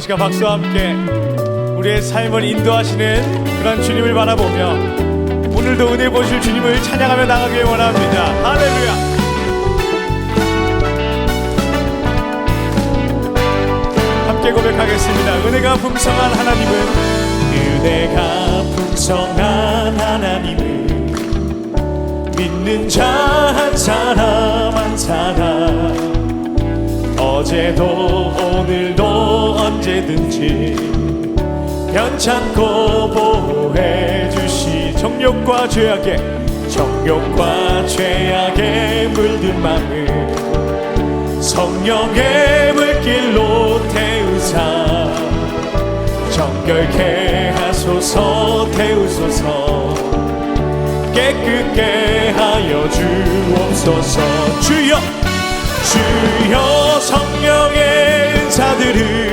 이 시간 박수와 함께 우리의 삶을 인도하시는 그런 주님을 바라보며 오늘도 은혜 보실 주님을 찬양하며 나가길 원합니다. 할렐루야. 함께 고백하겠습니다. 은혜가 풍성한 하나님은 은혜가 풍성한 하나님은 믿는 자 한 사람 한 사람 어제도 오늘도 언제든지 변찮고 보호해 주시. 정욕과 죄악에 정욕과 죄악에 물든 마음 성령의 물길로 태우사. 정결케 하소서 태우소서. 깨끗게 하여 주옵소서. 주여 주여 성령의 은사들을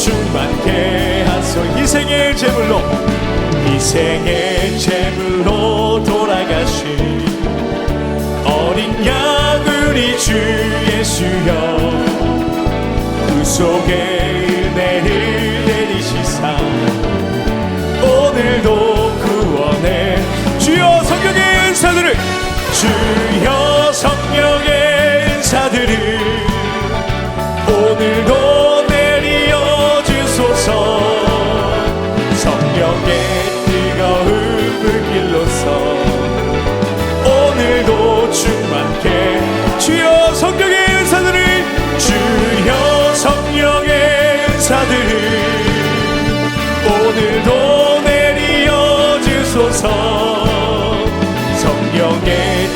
충만케 하소 희생의 제물로 희생의 제물로 돌아가신 어린 양 우리 주 예수여. 구속의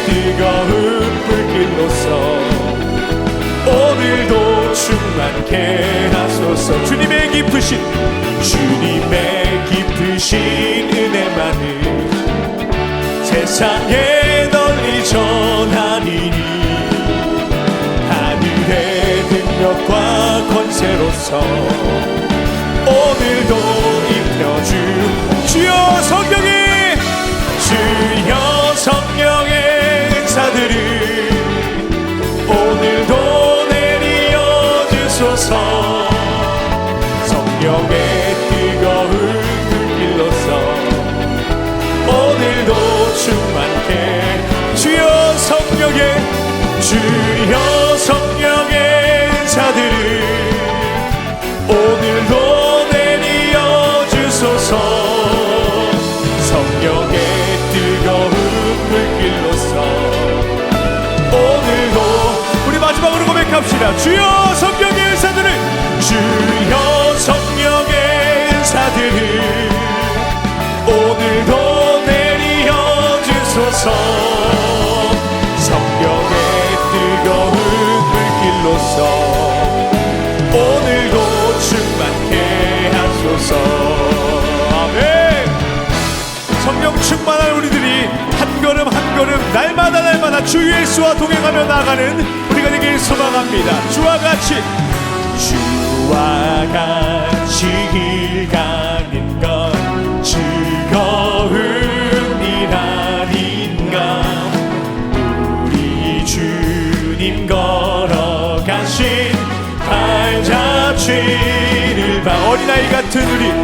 뜨거운 불길로서 오늘도 충만케 하소서. 주님의 깊으신 주님의 깊으신 은혜만을 세상에 널리 전하리니. 하늘의 능력과 권세로서 주소서 성령의 뜨거운 불길로서. 오늘도 충만케 주여 성령의 주여 성령의 은사들을 오늘도 내리어 주소서. 성령의 뜨거운 불길로서. 오늘도 우리 마지막으로 고백합시다. 주여 성령 성령의 뜨거운 불길로서 오늘도 충만케 하소서. 날마다 날마다 주 예수와 동행하며 나가는 우리가 되길 소망합니다. 주와 같이 주와 같이 길 가는 같은 우리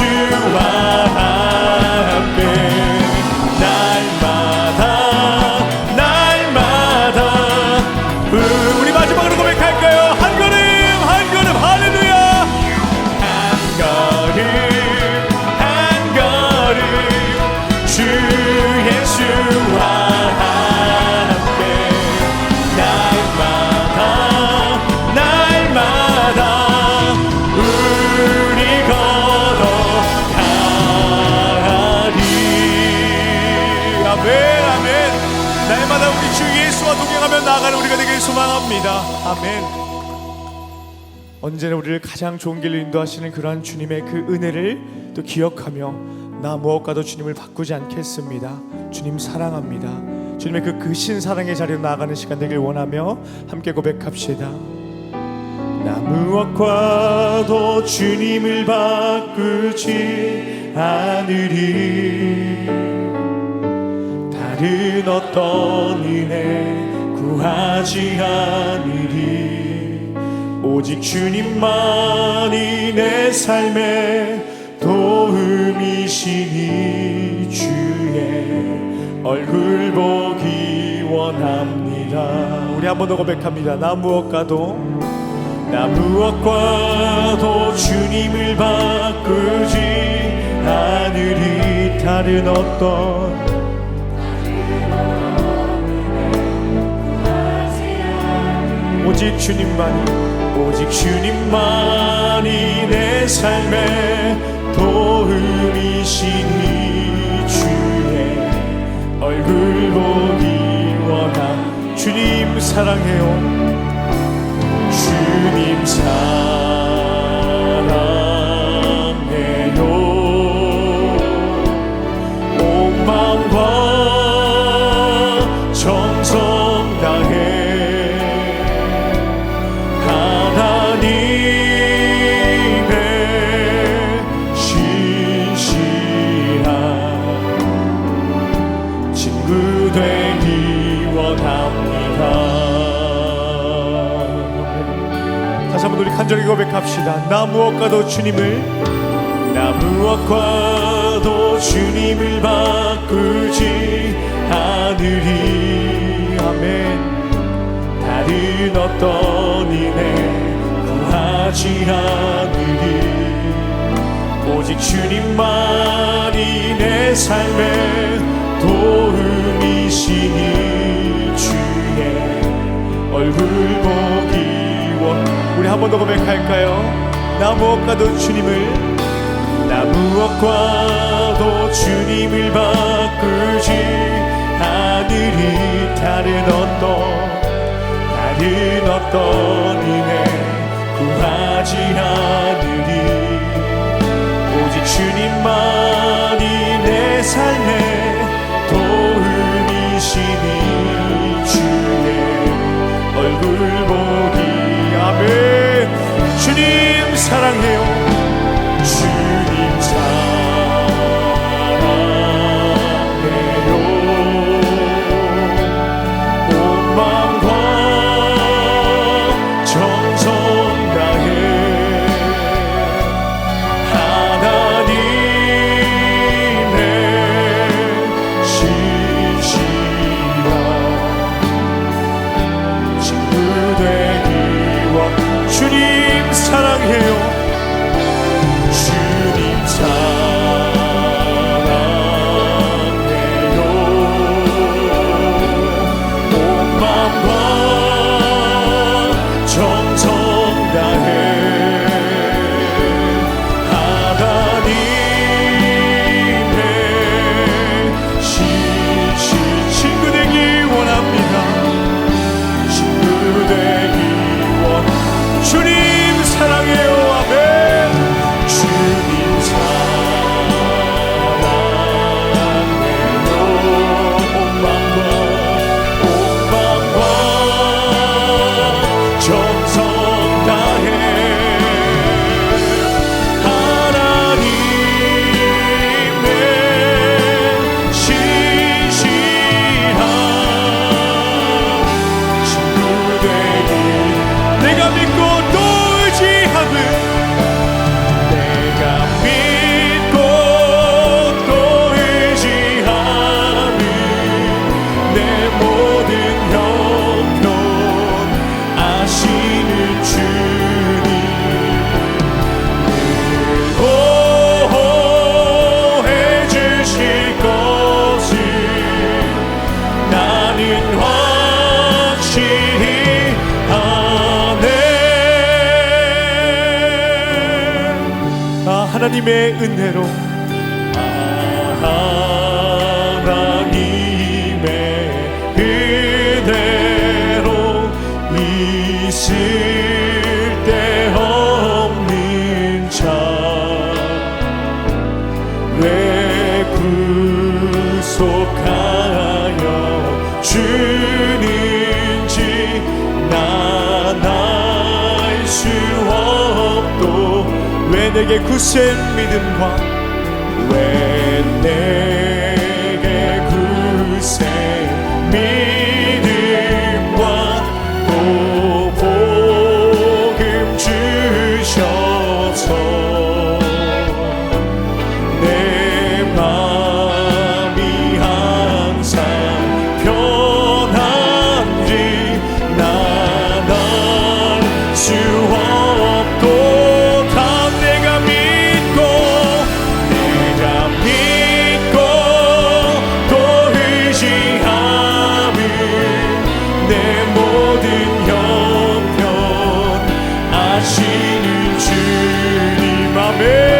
예수와 나아가는 우리가 되길 소망합니다 아멘 언제나 우리를 가장 좋은 길로 인도하시는 그러한 주님의 그 은혜를 또 기억하며 나 무엇과도 주님을 바꾸지 않겠습니다. 주님 사랑합니다. 주님의 그 크신 사랑의 자리로 나아가는 시간 되길 원하며 함께 고백합시다. 나 무엇과도 주님을 바꾸지 않으리 다른 어떤 은혜 구하지 않으리. 오직 주님만이 내 삶의 도움이시니 주의 얼굴 보기 원합니다. 우리 한번 더 고백합니다. 나 무엇과도 나 무엇과도 주님을 바꾸지 않으리. 다른 어떤 오직 주님만이 오직 주님만이 내 삶의 도움이시니 주의 얼굴 보기 원함. 주님 사랑해요. 주님 사랑 간절히 고백합시다. 나 무엇과도 주님을 나 무엇과도 주님을 바꾸지 않으리. 아멘. 다른 어떤 은혜 구하지 않으리. 오직 주님만이 내 삶의 도움이시니 주의 얼굴 보기 원 우리 한 번 더 고백할까요? 나 무엇과도 주님을 나 무엇과도 주님을 바꾸지 않으리. 다른 어떤 다른 어떤 see. Diga-me como. 하나님의 은혜로. 하나님의 은혜로 있을 때 없는 자왜 구속하여 주님? 내게 굳센 믿음과 하시는 주님 아멘.